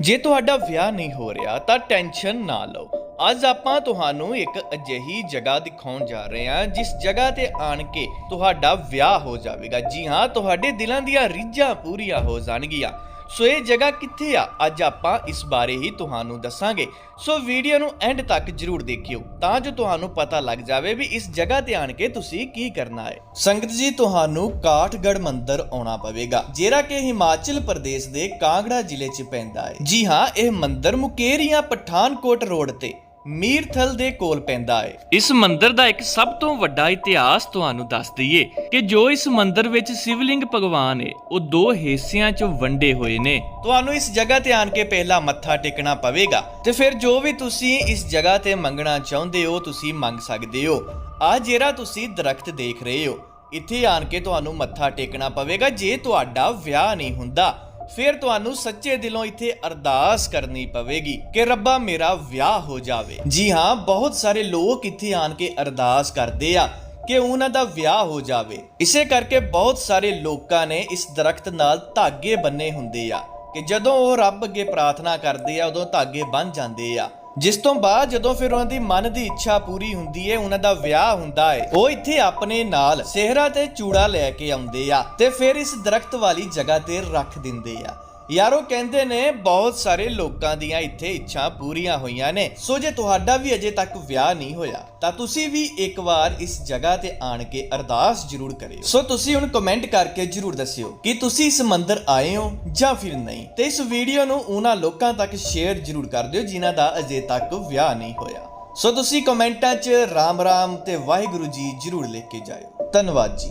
ਜੇ ਤੁਹਾਡਾ ਵਿਆਹ ਨਹੀਂ ਹੋ ਰਿਹਾ, ਤਾਂ ਟੈਨਸ਼ਨ ਨਾ ਲਓ। ਅੱਜ ਆਪਾਂ ਤੁਹਾਨੂੰ ਇੱਕ ਅਜਿਹੀ ਜਗ੍ਹਾ ਦਿਖਾਉਣ ਜਾ ਰਹੇ ਹਾਂ, ਜਿਸ ਜਗ੍ਹਾ ਤੇ ਆਣ ਕੇ ਤੁਹਾਡਾ ਵਿਆਹ ਹੋ ਜਾਵੇਗਾ। ਜੀ ਹਾਂ, ਤੁਹਾਡੇ ਦਿਲਾਂ ਦੀਆਂ ਰੀਝਾਂ ਪੂਰੀਆਂ ਹੋ ਜਾਣਗੀਆਂ। ਸੋ ਇਹ ਜਗ੍ਹਾ ਕਿੱਥੇ ਆ? ਅੱਜ ਆਪਾਂ ਇਸ ਬਾਰੇ ਹੀ ਤੁਹਾਨੂੰ ਦੱਸਾਂਗੇ। ਸੋ ਵੀਡੀਓ ਨੂੰ ਐਂਡ ਤੱਕ ਜਰੂਰ ਦੇਖਿਓ, ਤਾਂ ਜੋ ਤੁਹਾਨੂੰ ਪਤਾ ਲੱਗ ਜਾਵੇ ਵੀ ਇਸ ਜਗ੍ਹਾ ਤੇ ਆਣ ਕੇ ਤੁਸੀਂ ਕੀ ਕਰਨਾ ਹੈ। ਸੰਗਤ ਜੀ, ਤੁਹਾਨੂੰ ਕਾਠਗੜ ਮੰਦਿਰ ਆਉਣਾ ਪਵੇਗਾ, ਜਿਹੜਾ ਕਿ ਹਿਮਾਚਲ ਪ੍ਰਦੇਸ਼ ਦੇ ਕਾਂਗੜਾ ਜ਼ਿਲ੍ਹੇ 'ਚ ਪੈਂਦਾ ਹੈ। ਜੀ ਹਾਂ, ਇਹ ਮੰਦਿਰ ਮੁਕੇਰੀਆਂ ਪਠਾਨਕੋਟ ਰੋਡ ਤੇ। ਮੀਰਥਲ ਦੇ ਕੋਲ ਪੈਂਦਾ ਹੈ ਇਸ ਮੰਦਿਰ ਦਾ ਇੱਕ ਸਭ ਤੋਂ ਵੱਡਾ ਇਤਿਹਾਸ ਤੁਹਾਨੂੰ ਦੱਸ ਦਈਏ ਕਿ ਜੋ ਇਸ ਮੰਦਿਰ ਵਿੱਚ ਸ਼ਿਵਲਿੰਗ ਭਗਵਾਨ ਹੈ ਉਹ ਦੋ ਹਿੱਸਿਆਂ 'ਚ ਵੰਡੇ ਹੋਏ ਨੇ। ਤੁਹਾਨੂੰ ਇਸ ਜਗ੍ਹਾ ਤੇ ਆਣ ਕੇ ਪਹਿਲਾਂ ਮੱਥਾ ਟੇਕਣਾ ਪਵੇਗਾ ਤੇ ਫਿਰ ਜੋ ਵੀ ਤੁਸੀਂ ਇਸ ਜਗ੍ਹਾ ਤੇ ਮੰਗਣਾ ਚਾਹੁੰਦੇ ਹੋ ਤੁਸੀਂ ਮੰਗ ਸਕਦੇ ਹੋ। ਆ ਜਿਹੜਾ ਤੁਸੀਂ ਦਰਖਤ ਦੇਖ ਰਹੇ ਹੋ। ਇੱਥੇ ਆਣ ਕੇ ਤੁਹਾਨੂੰ ਮੱਥਾ ਟੇਕਣਾ ਪਵੇਗਾ ਜੇ ਤੁਹਾਡਾ ਵਿਆਹ ਨਹੀਂ ਹੁੰਦਾ। ਫਿਰ ਤੁਹਾਨੂੰ ਸੱਚੇ ਦਿਲੋਂ ਇੱਥੇ ਅਰਦਾਸ ਕਰਨੀ ਪਵੇਗੀ ਕਿ ਰੱਬਾ ਮੇਰਾ ਵਿਆਹ ਹੋ ਜਾਵੇ। ਜੀ ਹਾਂ, ਬਹੁਤ ਸਾਰੇ ਲੋਕ ਇੱਥੇ ਆਣ ਕੇ ਅਰਦਾਸ ਕਰਦੇ ਆ ਕਿ ਉਹਨਾਂ ਦਾ ਵਿਆਹ ਹੋ ਜਾਵੇ। ਇਸੇ ਕਰਕੇ ਬਹੁਤ ਸਾਰੇ ਲੋਕਾਂ ਨੇ ਇਸ ਦਰਖਤ ਨਾਲ ਧਾਗੇ ਬੰਨੇ ਹੁੰਦੇ ਆ ਕਿ ਜਦੋਂ ਉਹ ਰੱਬ ਅੱਗੇ ਪ੍ਰਾਰਥਨਾ ਕਰਦੇ ਆ, ਉਦੋਂ ਧਾਗੇ ਬੰਨ ਜਾਂਦੇ ਆ। ਜਿਸ ਤੋਂ ਬਾਅਦ ਜਦੋਂ ਫਿਰ ਉਹਨਾਂ ਦੀ ਮਨ ਦੀ ਇੱਛਾ ਪੂਰੀ ਹੁੰਦੀ ਹੈ ਉਹਨਾਂ ਦਾ ਵਿਆਹ ਹੁੰਦਾ ਹੈ ਉਹ ਇੱਥੇ ਆਪਣੇ ਨਾਲ ਸਿਹਰਾ ਤੇ ਚੂੜਾ ਲੈ ਕੇ ਆਉਂਦੇ ਆ ਤੇ ਫਿਰ ਇਸ ਦਰਖਤ ਵਾਲੀ ਜਗ੍ਹਾ ਤੇ ਰੱਖ ਦਿੰਦੇ ਆ। ਯਾਰੋ, ਕਹਿੰਦੇ ਨੇ ਬਹੁਤ ਸਾਰੇ ਲੋਕਾਂ ਦੀਆਂ ਇੱਥੇ ਇੱਛਾ ਪੂਰੀਆਂ ਹੋਈਆਂ ਨੇ। ਸੋ ਜੇ ਤੁਹਾਡਾ ਵੀ ਅਜੇ ਤੱਕ ਵਿਆਹ ਨਹੀਂ ਹੋਇਆ, ਤਾਂ ਤੁਸੀਂ ਵੀ ਇੱਕ ਵਾਰ ਇਸ ਜਗ੍ਹਾ ਤੇ ਆਣ ਕੇ ਅਰਦਾਸ ਜ਼ਰੂਰ ਕਰਿਓ। ਸੋ ਤੁਸੀਂ ਹੁਣ ਕਮੈਂਟ ਕਰਕੇ ਜ਼ਰੂਰ ਦੱਸਿਓ ਕਿ ਤੁਸੀਂ ਇਸ ਮੰਦਿਰ ਆਏ ਹੋ ਜਾਂ ਫਿਰ ਨਹੀਂ। ਤੇ ਇਸ ਵੀਡੀਓ ਨੂੰ ਉਹਨਾਂ ਲੋਕਾਂ ਤੱਕ ਸ਼ੇਅਰ ਜ਼ਰੂਰ ਕਰ ਦਿਓ ਜਿਨ੍ਹਾਂ ਦਾ ਅਜੇ ਤੱਕ ਵਿਆਹ ਨਹੀਂ ਹੋਇਆ। ਸੋ ਤੁਸੀਂ ਕਮੈਂਟਾਂ 'ਚ ਰਾਮ ਰਾਮ ਤੇ ਵਾਹਿਗੁਰੂ ਜੀ ਜ਼ਰੂਰ ਲਿਖ ਕੇ ਜਾਇਓ। ਧੰਨਵਾਦ ਜੀ।